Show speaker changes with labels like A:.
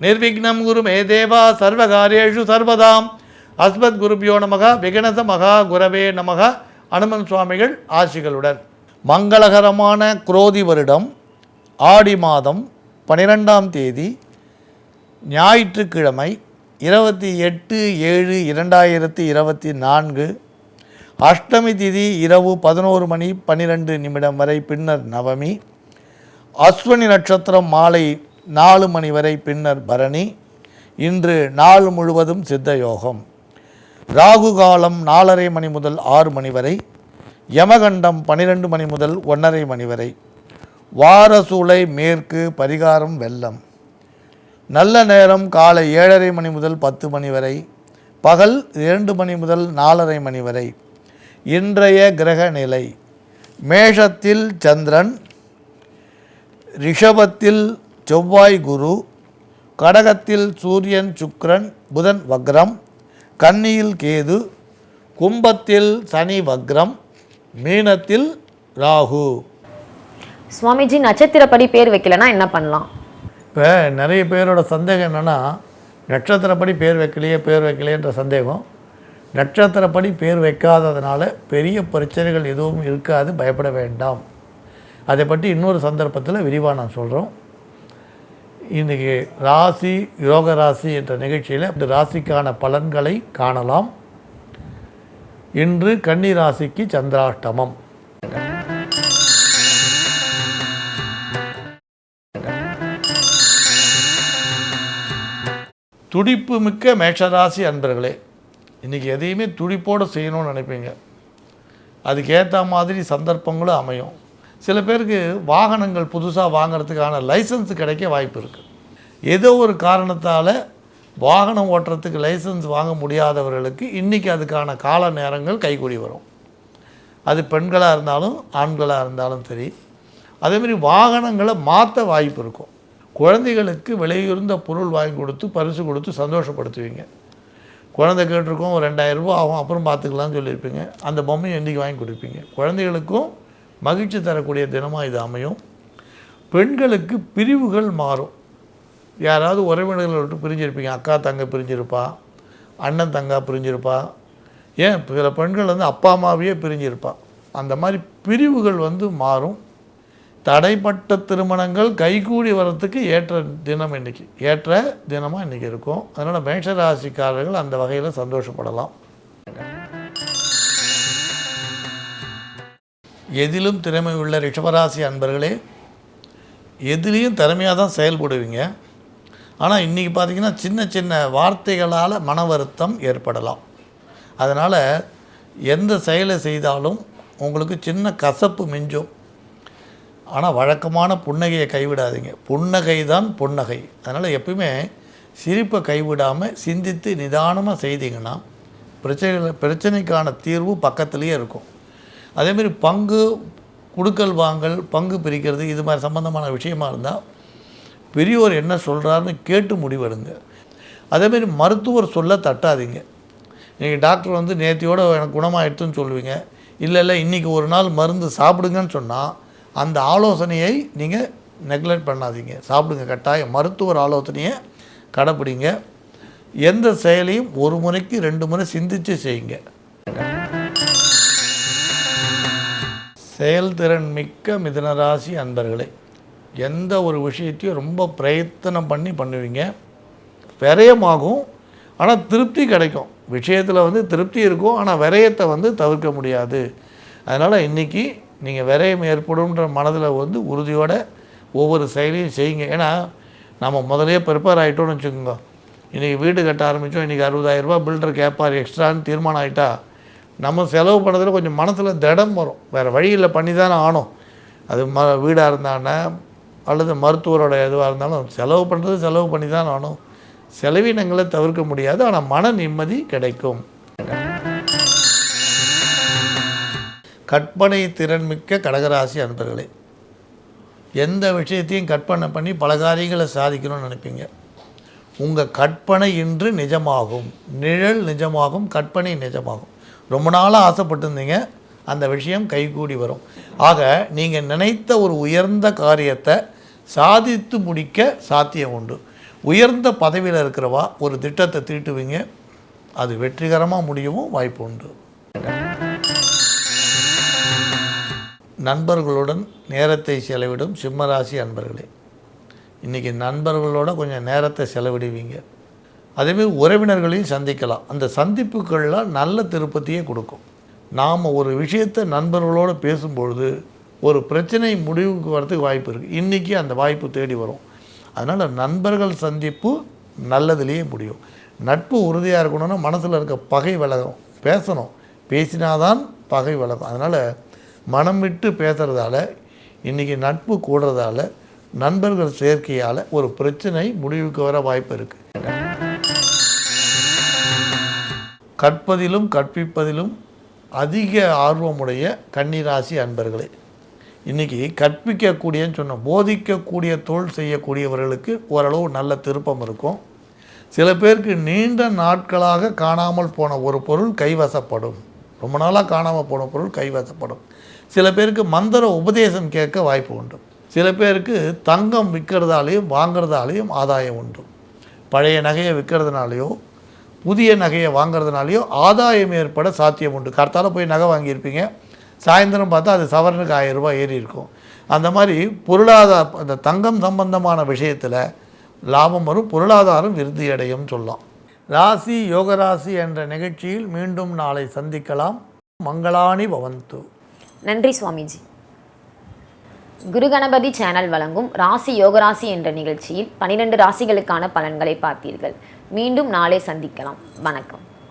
A: நிர்விக்னம் குரு மே தேவா சர்வகாரியேஷு சர்வதாம். அஸ்மத் குருபியோ நமக விகணச மகா குரவே நமக அனுமன் சுவாமிகள் ஆசிகளுடன். மங்களகரமான குரோதி வருடம் ஆடி மாதம் பனிரெண்டாம் தேதி ஞாயிற்றுக்கிழமை இருபத்தி எட்டு ஏழு இரண்டாயிரத்தி இருபத்தி நான்கு அஷ்டமி திதி இரவு பதினோரு மணி பன்னிரெண்டு நிமிடம் வரை பின்னர் நவமி அஸ்வினி நட்சத்திரம் மாலை நாலு மணி வரை பின்னர் பரணி இன்று நாள் முழுவதும் சித்த யோகம் ராகு காலம் நாலரை மணி முதல் ஆறு மணி வரை யமகண்டம் பனிரெண்டு மணி முதல் ஒன்றரை மணி வரை. வாரசூலை மேற்கு பரிகாரம் வெள்ளம். நல்ல நேரம் காலை ஏழரை மணி முதல் பத்து மணி வரை பகல் இரண்டு மணி முதல் நாலரை மணி வரை. இன்றைய கிரக நிலை மேஷத்தில் சந்திரன் ரிஷபத்தில் செவ்வாய் குரு கடகத்தில் சூரியன் சுக்கிரன் புதன் வக்ரம் கன்னியில் கேது கும்பத்தில் சனி வக்ரம் மீனத்தில் ராகு.
B: சுவாமிஜி நட்சத்திரப்படி பேர் வைக்கலனா என்ன பண்ணலாம்?
A: இப்போ நிறைய பேரோட சந்தேகம் என்னென்னா நட்சத்திரப்படி பேர் வைக்கலையே பேர் வைக்கலையன்ற சந்தேகம். நட்சத்திரப்படி பேர் வைக்காததுனால பெரிய பிரச்சனைகள் எதுவும் இருக்காது பயப்பட வேண்டாம். அதை பற்றி இன்னொரு சந்தர்ப்பத்தில் விரிவாக நான் சொல்கிறோம் இன்றைக்கி ராசி யோக ராசி என்ற நிகழ்ச்சியில் இந்த ராசிக்கான பலன்களை காணலாம். இன்று கன்னி ராசிக்கு சந்திராஷ்டமம். துடிப்பு மிக்க மேஷராசி அன்பர்களே இன்றைக்கி எதையுமே துடிப்போடு செய்யணும்னு நினைப்பீங்க. அதுக்கேற்ற மாதிரி சந்தர்ப்பங்களும் அமையும். சில பேருக்கு வாகனங்கள் புதுசாக வாங்கிறதுக்கான லைசன்ஸ் கிடைக்க வாய்ப்பு இருக்குது ஏதோ ஒரு காரணத்தால் வாகனம் ஓட்டுறதுக்கு லைசன்ஸ் வாங்க முடியாதவர்களுக்கு இன்றைக்கி அதுக்கான கால நேரங்கள் கைகூடி வரும். அது பெண்களாக இருந்தாலும் ஆண்களாக இருந்தாலும் சரி. அதேமாதிரி வாகனங்களை மாற்ற வாய்ப்பு இருக்கும். குழந்தைகளுக்கு விலையுறந்த பொருள் வாங்கி கொடுத்து பரிசு கொடுத்து சந்தோஷப்படுத்துவீங்க. குழந்தை கேட்டிருக்கோம் ஒரு ரெண்டாயிரம் ரூபாய் ஆகும் அப்புறம் பார்த்துக்கலாம்னு சொல்லியிருப்பீங்க. அந்த பொம்மையை இன்றைக்கி வாங்கி கொடுப்பீங்க? குழந்தைகளுக்கும் மகிழ்ச்சி தரக்கூடிய தினமாக இது அமையும். பெண்களுக்கு பிரிவுகள் மாறும். யாராவது உறவினர்களை விட்டு பிரிஞ்சிருப்பீங்க. அக்கா தங்க பிரிஞ்சிருப்பா. அண்ணன் தங்கா பிரிஞ்சிருப்பா. ஏன்? சில பெண்கள் வந்து அப்பா அம்மாவையே பிரிஞ்சிருப்பா. அந்த மாதிரி பிரிவுகள் வந்து மாறும். தடைப்பட்ட திருமணங்கள் கைகூடி வர்றதுக்கு ஏற்ற தினம் இன்னைக்கு. ஏற்ற தினமாக இன்றைக்கி இருக்கும். அதனால் மேஷராசிக்காரர்கள் அந்த வகையில் சந்தோஷப்படலாம். எதிலும் திறமை உள்ள ரிஷபராசி அன்பர்களே எதுலேயும் திறமையாக தான் செயல்படுவீங்க. ஆனால் இன்றைக்கி பார்த்தீங்கன்னா சின்ன சின்ன வார்த்தைகளால் மன வருத்தம் ஏற்படலாம். அதனால் எந்த செயலை செய்தாலும் உங்களுக்கு சின்ன கசப்பு மிஞ்சும். ஆனால் வழக்கமான புன்னகையை கைவிடாதீங்க. புன்னகை தான் புன்னகை. அதனால் எப்பயுமே சிரிப்பை கைவிடாமல் சிந்தித்து நிதானமாக செய்தீங்கன்னா பிரச்சனை பிரச்சனைக்கான தீர்வு பக்கத்துலேயே இருக்கும். அதேமாரி பங்கு குடுக்கல் வாங்கல் பங்கு பிரிக்கிறது இது மாதிரி சம்மந்தமான விஷயமா இருந்தால் பெரியோர் என்ன சொல்கிறாருன்னு கேட்டு முடிவெடுங்க. அதேமாரி மருத்துவர் சொல்ல தட்டாதீங்க. நீங்கள் டாக்டர் வந்து நேத்தியோடு எனக்கு குணமாகிடுதுன்னு சொல்லுவீங்க. இல்லை இல்லை இன்றைக்கி ஒரு நாள் மருந்து சாப்பிடுங்கன்னு சொன்னால் அந்த ஆலோசனையை நீங்கள் நெக்லெக்ட் பண்ணாதீங்க. சாப்பிடுங்க கட்டாயம். மருத்துவர் ஆலோசனையை கடைப்பிடிங்க. எந்த செயலையும் ஒரு முறைக்கு ரெண்டு முறை சிந்தித்து செய்யுங்க. செயல்திறன் மிக்க மிதனராசி அன்பர்களே எந்த ஒரு விஷயத்தையும் ரொம்ப பிரயத்தனம் பண்ணி பண்ணுவீங்க. விரயமாகும் ஆனால் திருப்தி கிடைக்கும். விஷயத்தில் வந்து திருப்தி இருக்கும் ஆனால் விரயத்தை வந்து தவிர்க்க முடியாது. அதனால் இன்றைக்கி நீங்கள் விரயம் ஏற்படும்ன்ற மனதில் வந்து உறுதியோடு ஒவ்வொரு செயலையும் செய்யுங்க. ஏன்னா நம்ம முதலே ப்ரிப்பேர் ஆகிட்டோம்னு வச்சுக்கோங்க. இன்றைக்கி வீடு கட்ட ஆரம்பித்தோம் இன்றைக்கி அறுபதாயிரரூபா பில்டர் கேட்பார் எக்ஸ்ட்ரான்னு தீர்மானம் ஆகிட்டா நம்ம செலவு பண்ணதில் கொஞ்சம் மனசில் திடம் வரும். வேறு வழியில் பண்ணி தானே ஆனோம் அது ம வீடாக இருந்தானே அல்லது மருத்துவரோட எதுவாக இருந்தாலும் செலவு பண்ணுறது செலவு பண்ணி தான் ஆனோம் செலவினங்களை தவிர்க்க முடியாது ஆனால் மன நிம்மதி கிடைக்கும். கற்பனை திறன்மிக்க கடகராசி அன்பர்களே எந்த விஷயத்தையும் கற்பனை பண்ணி பல காரியங்களை சாதிக்கணும்னு நினைப்பீங்க. உங்கள் கற்பனை இன்று நிஜமாகும். நிழல் நிஜமாகும் கற்பனை நிஜமாகும். ரொம்ப நாளாக ஆசைப்பட்டிருந்தீங்க. அந்த விஷயம் கைகூடி வரும். ஆக நீங்கள் நினைத்த ஒரு உயர்ந்த காரியத்தை சாதித்து முடிக்க சாத்தியம் உண்டு. உயர்ந்த பதவியில் இருக்கிறவா ஒரு திட்டத்தை தீட்டுவீங்க. அது வெற்றிகரமாக முடியவும் வாய்ப்பு உண்டு. நண்பர்களுடன் நேரத்தை செலவிடும் சிம்மராசி அன்பர்களே இன்றைக்கி நண்பர்களோட கொஞ்சம் நேரத்தை செலவிடுவீங்க. அதேமாதிரி உறவினர்களையும் சந்திக்கலாம். அந்த சந்திப்புகள்லாம் நல்ல திருப்பத்தையே கொடுக்கும். நாம் ஒரு விஷயத்தை நண்பர்களோடு பேசும்பொழுது ஒரு பிரச்சனை முடிவுக்கு வரதுக்கு வாய்ப்பு இருக்குது இன்றைக்கி அந்த வாய்ப்பு தேடி வரும். அதனால் நண்பர்கள் சந்திப்பு நல்லதுலேயே முடியும். நட்பு உறுதியாக இருக்கணும்னா மனசில் இருக்க பகை விலகும். பேசணும். பேசினாதான் பகை விலகும். அதனால் மனம் விட்டு பேசுகிறதால இன்றைக்கி நட்பு கூடுறதால நண்பர்கள் சேர்க்கையால் ஒரு பிரச்சனை முடிவுக்கு வர வாய்ப்பு இருக்குது கற்பதிலும் கற்பிப்பதிலும் அதிக ஆர்வமுடைய கன்னிராசி அன்பர்களே இன்றைக்கி கற்பிக்கக்கூடியன்னு சொன்னோம் போதிக்கக்கூடிய தொழில் செய்யக்கூடியவர்களுக்கு ஓரளவு நல்ல திருப்பம் இருக்கும். சில பேருக்கு நீண்ட நாட்களாக காணாமல் போன ஒரு பொருள் கைவசப்படும். ரொம்ப நாளாக காணாமல் போன பொருள் கைவசப்படும். சில பேருக்கு மந்திர உபதேசம் கேட்க வாய்ப்பு உண்டு. சில பேருக்கு தங்கம் விற்கிறதாலையும் வாங்குறதாலையும் ஆதாயம் உண்டு. பழைய நகையை விற்கிறதுனாலையோ புதிய நகையை வாங்குறதுனாலையோ ஆதாயம் ஏற்பட சாத்தியம் உண்டு. கர்த்தால போய் நகை வாங்கியிருப்பீங்க. சாயந்தரம் பார்த்தா அது சவரனுக்கு ஆயிரம் ரூபாய் ஏறி இருக்கும். அந்த மாதிரி பொருளாதார அந்த தங்கம் சம்பந்தமான விஷயத்தில் லாபம் வரும் பொருளாதாரம் விருத்தி அடையும் சொல்லலாம். ராசி யோகராசி என்ற நிகழ்ச்சியில் மீண்டும் நாளை சந்திக்கலாம். மங்களானி பவந்து.
B: நன்றி சுவாமிஜி. குரு கணபதி சேனல் வழங்கும் ராசி யோகராசி என்ற நிகழ்ச்சியில் பனிரெண்டு ராசிகளுக்கான பலன்களை பார்த்தீர்கள். மீண்டும் நாளை சந்திக்கலாம். வணக்கம்.